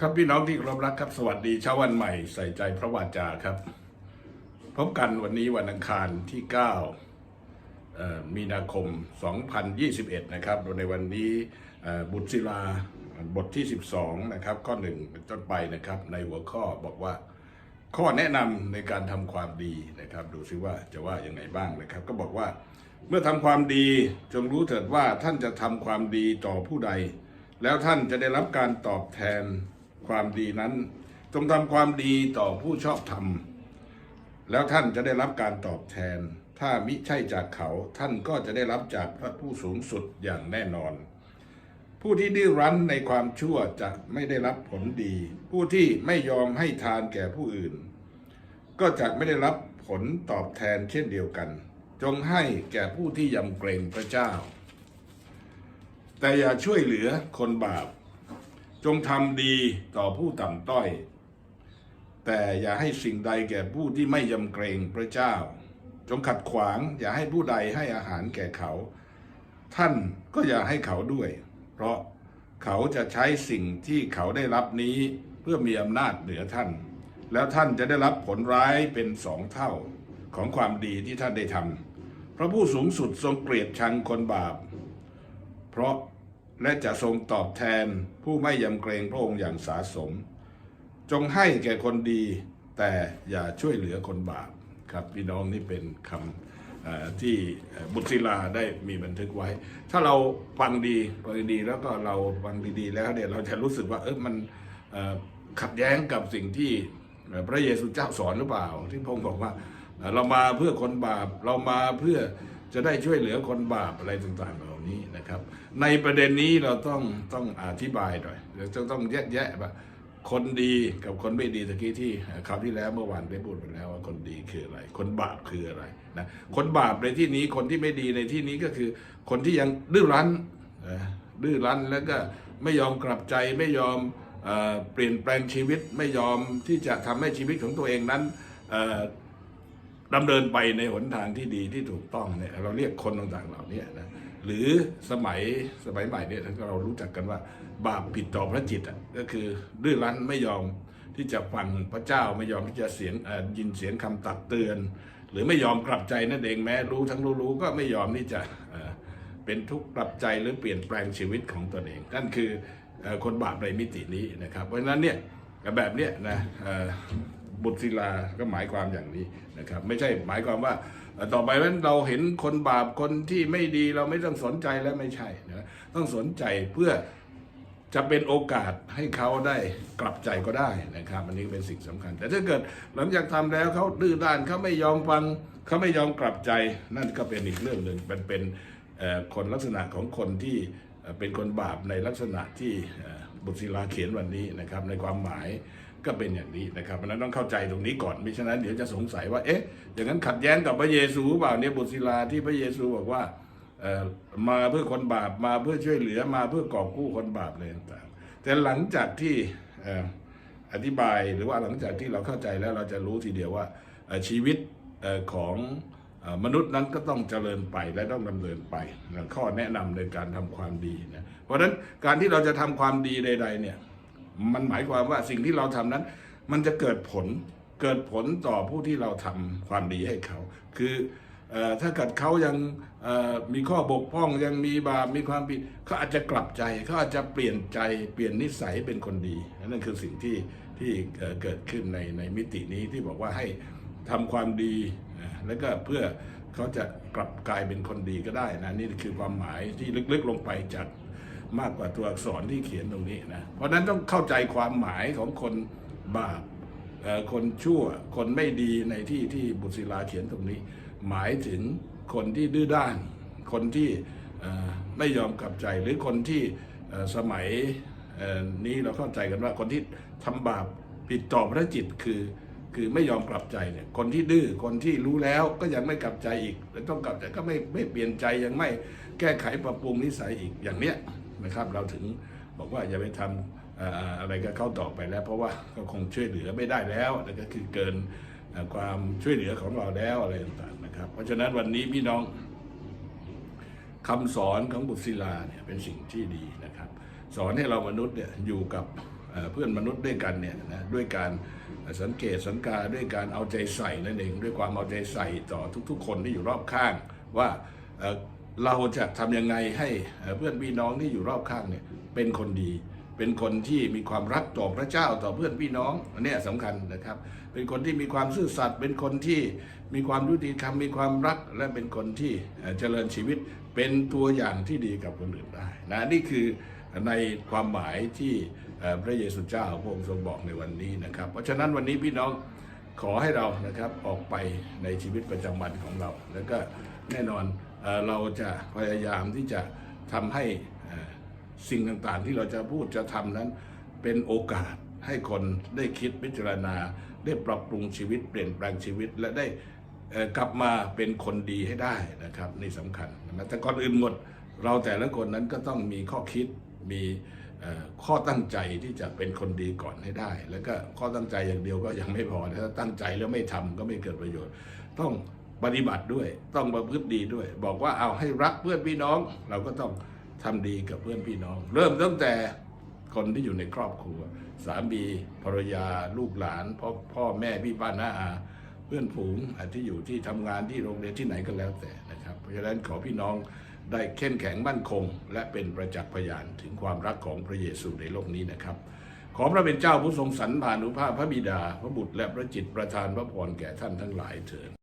ครับพี่น้องที่เคารพรักครับสวัสดีเช้าวันใหม่ใส่ใจพระวาจาครับ พบกันวันนี้วันอังคารที่9เอ่อมีนาคม 2021 นะครับโดยในวันนี้บุตรศิลาบทที่ 12 นะครับข้อหนึ่งเป็นต้นไปนะครับ ในหัวข้อบอกว่า ข้อแนะนำในการทำความดีนะครับ ดูซิว่าจะว่ายังไงบ้างนะครับ ก็บอกว่าเมื่อทำความดีจงรู้เถิดว่าท่านจะทำความดีต่อผู้ใด แล้วท่านจะได้รับการตอบแทน ความดีนั้นจงทำความดีต่อผู้ชอบธรรม แล้วท่านจะได้รับการตอบแทน ถ้ามิใช่จากเขาท่านก็จะได้รับจากพระผู้สูงสุดอย่างแน่นอน ผู้ที่ดื้อรั้นในความชั่วจะไม่ได้รับผลดี ผู้ที่ไม่ยอมให้ทานแก่ผู้อื่น ก็จะไม่ได้รับผลตอบแทนเช่นเดียวกัน จงให้แก่ผู้ที่ยำเกรงพระเจ้า แต่อย่าช่วยเหลือคนบาป จงทำดีต่อผู้ต่ำต้อย แต่อย่าให้สิ่งใดแก่ผู้ที่ไม่ยำเกรงพระเจ้า จงขัดขวางอย่าให้ผู้ใดให้อาหารแก่เขา ท่านก็อย่าให้เขาด้วย เพราะเขาจะใช้สิ่งที่เขาได้รับนี้เพื่อมีอำนาจเหนือท่าน แล้วท่านจะได้รับผลร้ายเป็นสองเท่าของความดีที่ท่านได้ทำพระผู้สูงสุดทรงเกลียดชังคนบาป เพราะ และจะทรงตอบแทนผู้ไม่ยำเกรงพระองค์อย่างสาสม จงให้แก่คนดี แต่อย่าช่วยเหลือคนบาปครับพี่น้องนี่เป็นคำที่บุตรศิลาได้มีบันทึกไว้ ถ้าเราฟังดีฟังดีแล้วก็เราฟังดีๆแล้วเนี่ยเราจะรู้สึกว่าเออมันขัดแย้งกับสิ่งที่พระเยซูเจ้าสอนหรือเปล่า ที่พระองค์บอกว่าเรามาเพื่อคนบาปเรามาเพื่อ จะได้ช่วยเหลือคนบาปอะไรต่างๆเหล่านี้นะครับ ในประเด็นนี้เราต้องต้องอธิบายหน่อยเราจะต้องแยกแยะว่าคนดีกับคนไม่ดีตะกี้ที่คราวที่แล้วเมื่อวานได้พูดไปแล้วว่าคนดีคืออะไร คนบาปคืออะไรนะคนบาปในที่นี้คนที่ไม่ดีในที่นี้ก็คือ คนที่ยังดื้อรั้นดื้อรั้นแล้วก็ไม่ยอมกลับใจไม่ยอมเอเปลี่ยนแปลงชีวิตไม่ยอมที่จะทำให้ชีวิตของตัวเองนั้น ดำเนินไปในหนทางที่ดีที่ถูกต้องเนี่ยเราเรียกคนต่างๆเหล่านี้นะหรือสมัยสมัยใหม่เนี่ยเรารู้จักกันว่า บาปผิดต่อพระจิตอะก็คือดื้อรั้นไม่ยอมที่จะฟังพระเจ้าไม่ยอมที่จะเสียงยินเสียงคำตักเตือน หรือไม่ยอมกลับใจนั่นเองแม้รู้ทั้งรู้รู้ก็ไม่ยอมที่จะเป็นทุกข์กลับใจหรือเปลี่ยนแปลงชีวิตของตนเองนั่นคือคนบาปในมิตินี้นะครับ เพราะฉะนั้นเนี่ยแบบเนี้ยนะ บุตรศิลาก็หมายความอย่างนี้นะครับ ไม่ใช่หมายความว่าต่อไปนั้นเราเห็นคนบาปคนที่ไม่ดีเราไม่ต้องสนใจแล้วไม่ใช่นะต้องสนใจเพื่อจะเป็นโอกาสให้เขาได้กลับใจก็ได้นะครับ อันนี้เป็นสิ่งสำคัญ แต่ถ้าเกิดหลังจากทำแล้วเขาดื้อด้านเขาไม่ยอมฟังเขาไม่ยอมกลับใจ นั่นก็เป็นอีกเรื่องหนึ่งเป็นเป็นคนลักษณะของคนที่เป็นคนบาปในลักษณะที่บุตรศิลาเขียนวันนี้นะครับในความหมาย ก็เป็นอย่างนี้นะครับเพราะนั้นต้องเข้าใจตรงนี้ก่อนมิฉะนั้นเดี๋ยวจะสงสัยว่าเอ๊ะอย่างนั้นขัดแย้งกับพระเยซูเปล่าเนี่ยบุตรศิลาที่พระเยซูบอกว่าเอ่อมาเพื่อคนบาปมาเพื่อช่วยเหลือมาเพื่อกอบกู้คนบาปอะไรต่างๆแต่หลังจากที่เอ่ออธิบายหรือว่าหลังจากที่เราเข้าใจแล้วเราจะรู้ทีเดียวว่าชีวิตของมนุษย์นั้นก็ต้องเจริญไปและต้องดำเนินไปข้อแนะนำในการทำความดีนะเพราะฉะนั้นการที่เราจะทำความดีใด ๆเนี่ย มันหมายความว่าสิ่งที่เราทำนั้น มันจะเกิดผลเกิดผลต่อผู้ที่เราทำความดีให้เขา คืออถ้าเกิดเขายังมีข้อบกพร่องยังมีบาปมีความผิดเขาอาจจะกลับใจเขาอาจจะเปลี่ยนใจเปลี่ยนนิสัยเป็นคนดีนั่นคือสิ่งที่ที่เกิดขึ้นในในมิตินี้ที่บอกว่าให้ทำความดีแล้วก็เพื่อเขาจะกลับกลายเป็นคนดีก็ได้นะนี่คือความหมายที่ลึกๆลงไปจาก มากกว่าตัวอักษรที่เขียนตรงนี้นะ เพราะนั้นต้องเข้าใจความหมายของคนบาปคนชั่วคนไม่ดีในที่ที่บุตรศิลาเขียนตรงนี้ หมายถึงคนที่ดื้อด้าน คนที่ไม่ยอมกลับใจหรือคนที่สมัยนี้เราเข้าใจกันว่าคนที่ทำบาปผิดต่อพระจิตคือคือไม่ยอมกลับใจเนี่ยคนที่ดื้อคนที่รู้แล้วก็ยังไม่กลับใจอีกแล้วต้องกลับใจก็ไม่ไม่เปลี่ยนใจยังไม่แก้ไขปรับปรุงนิสัยอีกอย่างเนี้ย นะครับ เราถึงบอกว่าอย่าไปทำอะไรก็เข้าต่อไปแล้ว เพราะว่าก็คงช่วยเหลือไม่ได้แล้วแล้วก็คือเกินความช่วยเหลือของเราแล้วอะไรต่างๆนะครับ เพราะฉะนั้นวันนี้พี่น้องคำสอนของบุตรศิลาเนี่ยเป็นสิ่งที่ดีนะครับ สอนให้เรามนุษย์เนี่ยอยู่กับเเอ่อเพื่อนมนุษย์ด้วยกันเนี่ยนะด้วยการสังเกตสังกาด้วยการเอาใจใส่นั่นเองด้วยความเอาใจใส่ต่อทุก ๆ คนที่อยู่รอบข้างว่า เราจะทำยังไงให้เพื่อนพี่น้องที่อยู่รอบข้างเนี่ยเป็นคนดี เป็นคนที่มีความรักต่อพระเจ้าต่อเพื่อนพี่น้องอันนี้สำคัญนะครับ เป็นคนที่มีความซื่อสัตย์เป็นคนที่มีความยุติธรรมมีความรักและเป็นคนที่เจริญชีวิตเป็นตัวอย่างที่ดีกับคนอื่นได้นะนี่คือในความหมายที่พระเยซูเจ้าพระองค์ทรงบอกในวันนี้นะครับ เพราะฉะนั้นวันนี้พี่น้องขอให้เรานะครับออกไปในชีวิตประจำวันของเรา แล้วก็แน่นอนเราจะพยายามที่จะทำให้สิ่งต่างๆ ที่เราจะพูดจะทำนั้น เป็นโอกาสให้คนได้คิดพิจารณา ได้ปรับปรุงชีวิตเปลี่ยนแปลงชีวิตและได้กลับมาเป็นคนดีให้ได้นะครับนี่สำคัญนะแต่ก่อนอื่นหมดเราแต่ละคนนั้นก็ต้องมีข้อคิดมีข้อตั้งใจที่จะเป็นคนดีก่อนให้ได้ แล้วก็ข้อตั้งใจอย่างเดียวก็ยังไม่พอถ้าตั้งใจแล้วไม่ทำก็ไม่เกิดประโยชน์ ต้อง ปฏิบัติด้วย ต้องประพฤติดีด้วย บอกว่าเอาให้รักเพื่อนพี่น้อง เราก็ต้องทำดีกับเพื่อนพี่น้อง เริ่มตั้งแต่คนที่อยู่ในครอบครัว สามีภรรยาลูกหลานพ่อพ่อแม่พี่ป้าน้าอาเพื่อนฝูงอะที่อยู่ที่ทำงานที่โรงเรียนที่ไหนก็แล้วแต่นะครับ เพราะฉะนั้นขอพี่น้องได้เข้มแข็งมั่นคง และเป็นประจักษ์พยานถึงความรักของพระเยซูในโลกนี้นะครับ ขอพระเป็นเจ้าผู้ทรงสรรพานุภาพพระบิดา พระบุตรและพระจิตประทานพระพรแก่ท่านทั้งหลายเถิด